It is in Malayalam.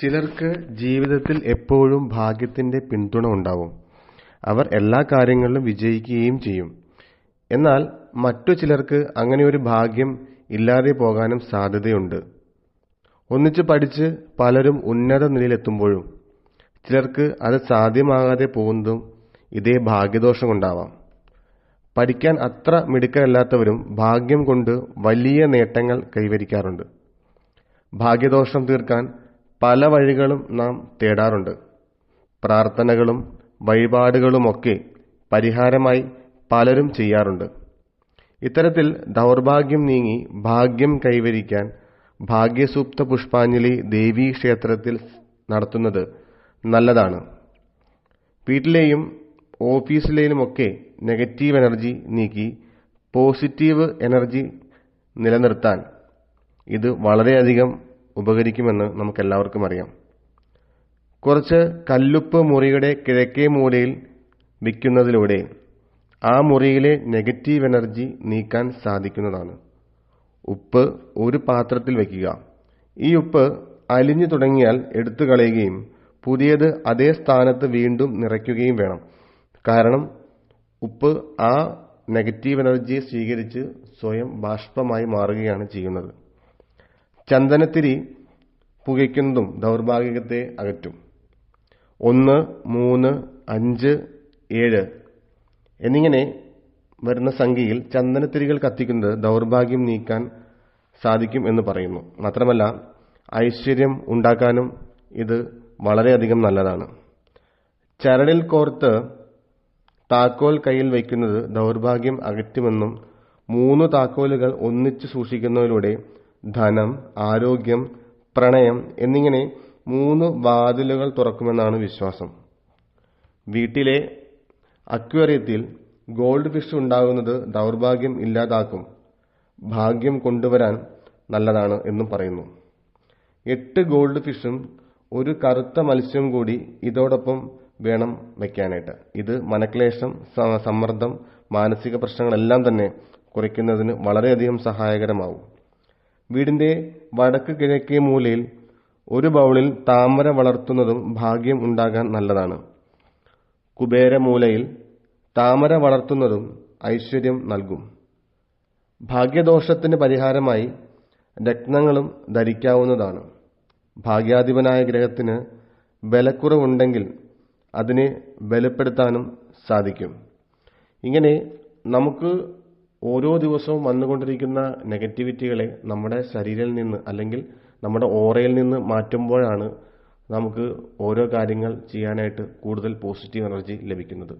ചിലർക്ക് ജീവിതത്തിൽ എപ്പോഴും ഭാഗ്യത്തിന്റെ പിന്തുണ ഉണ്ടാവും. അവർ എല്ലാ കാര്യങ്ങളിലും വിജയിക്കുകയും ചെയ്യും. എന്നാൽ മറ്റു ചിലർക്ക് അങ്ങനെ ഒരു ഭാഗ്യം ഇല്ലാതെ പോകാനും സാധ്യതയുണ്ട്. ഒന്നിച്ച് പഠിച്ച് പലരും ഉന്നത നിലയിലെത്തുമ്പോഴും ചിലർക്ക് അത് സാധ്യമാകാതെ പോകുന്നതും ഇതേ ഭാഗ്യദോഷം കൊണ്ടാവാം. പഠിക്കാൻ അത്ര മിടുക്കരല്ലാത്തവരും ഭാഗ്യം കൊണ്ട് വലിയ നേട്ടങ്ങൾ കൈവരിക്കാറുണ്ട്. ഭാഗ്യദോഷം തീർക്കാൻ പല വഴികളും നാം തേടാറുണ്ട്. പ്രാർത്ഥനകളും വഴിപാടുകളുമൊക്കെ പരിഹാരമായി പലരും ചെയ്യാറുണ്ട്. ഇത്തരത്തിൽ ദൗർഭാഗ്യം നീങ്ങി ഭാഗ്യം കൈവരിക്കാൻ ഭാഗ്യസൂക്ത പുഷ്പാഞ്ജലി ദേവീ ക്ഷേത്രത്തിൽ നടത്തുന്നത് നല്ലതാണ്. വീട്ടിലെയും ഓഫീസിലെയുമൊക്കെ നെഗറ്റീവ് എനർജി നീക്കി പോസിറ്റീവ് എനർജി നിലനിർത്താൻ ഇത് വളരെയധികം ഉപകരിക്കുമെന്ന് നമുക്കെല്ലാവർക്കും അറിയാം. കുറച്ച് കല്ലുപ്പ് മുറിയുടെ കിഴക്കേ മൂലയിൽ വിൽക്കുന്നതിലൂടെ ആ മുറിയിലെ നെഗറ്റീവ് എനർജി നീക്കാൻ സാധിക്കുന്നതാണ്. ഉപ്പ് ഒരു പാത്രത്തിൽ വയ്ക്കുക. ഈ ഉപ്പ് അലിഞ്ഞു തുടങ്ങിയാൽ എടുത്തു കളയുകയും പുതിയത് അതേ സ്ഥാനത്ത് വീണ്ടും നിറയ്ക്കുകയും വേണം. കാരണം ഉപ്പ് ആ നെഗറ്റീവ് എനർജിയെ സ്വീകരിച്ച് സ്വയം ബാഷ്പമായി മാറുകയാണ് ചെയ്യുന്നത്. ചന്ദനത്തിരി പുകയ്ക്കുന്നതും ദൗർഭാഗ്യത്തെ അകറ്റും. ഒന്ന് മൂന്ന് അഞ്ച് ഏഴ് എന്നിങ്ങനെ വരുന്ന സംഖ്യയിൽ ചന്ദനത്തിരികൾ കത്തിക്കുന്നത് ദൗർഭാഗ്യം നീക്കാൻ സാധിക്കും എന്ന് പറയുന്നു. മാത്രമല്ല ഐശ്വര്യം ഉണ്ടാക്കാനും ഇത് വളരെയധികം നല്ലതാണ്. ചരടിൽ കോർത്ത് താക്കോൽ കയ്യിൽ വയ്ക്കുന്നത് ദൗർഭാഗ്യം അകറ്റുമെന്നും മൂന്ന് താക്കോലുകൾ ഒന്നിച്ച് സൂക്ഷിക്കുന്നതിലൂടെ ധനം ആരോഗ്യം പ്രണയം എന്നിങ്ങനെ മൂന്ന് വാതിലുകൾ തുറക്കുമെന്നാണ് വിശ്വാസം. വീട്ടിലെ അക്വേറിയത്തിൽ ഗോൾഡ് ഫിഷ് ഉണ്ടാകുന്നത് ദൗർഭാഗ്യം ഇല്ലാതാക്കും. ഭാഗ്യം കൊണ്ടുവരാൻ നല്ലതാണ് എന്നും പറയുന്നു. എട്ട് ഗോൾഡ് ഫിഷും ഒരു കറുത്ത മത്സ്യവും കൂടി ഇതോടൊപ്പം വേണം വയ്ക്കാനായിട്ട്. ഇത് മനക്ലേശം സമ്മർദ്ദം മാനസിക പ്രശ്നങ്ങളെല്ലാം തന്നെ കുറയ്ക്കുന്നതിന് വളരെയധികം സഹായകരമാവും. വീടിന്റെ വടക്ക് കിഴക്കേ മൂലയിൽ ഒരു ബൗളിൽ താമര വളർത്തുന്നതും ഭാഗ്യം ഉണ്ടാകാൻ നല്ലതാണ്. കുബേരമൂലയിൽ താമര വളർത്തുന്നതും ഐശ്വര്യം നൽകും. ഭാഗ്യദോഷത്തിന് പരിഹാരമായി രത്നങ്ങളും ധരിക്കാവുന്നതാണ്. ഭാഗ്യാധിപനായ ഗ്രഹത്തിന് ബലക്കുറവുണ്ടെങ്കിൽ അതിനെ ബലപ്പെടുത്താനും സാധിക്കും. ഇങ്ങനെ നമുക്ക് ഓരോ ദിവസവും വന്നുകൊണ്ടിരിക്കുന്ന നെഗറ്റിവിറ്റികളെ നമ്മുടെ ശരീരത്തിൽ നിന്ന് അല്ലെങ്കിൽ നമ്മുടെ ഓറയിൽ നിന്ന് മാറ്റുമ്പോഴാണ് നമുക്ക് ഓരോ കാര്യങ്ങൾ ചെയ്യാനായിട്ട് കൂടുതൽ പോസിറ്റീവ് എനർജി ലഭിക്കുന്നത്.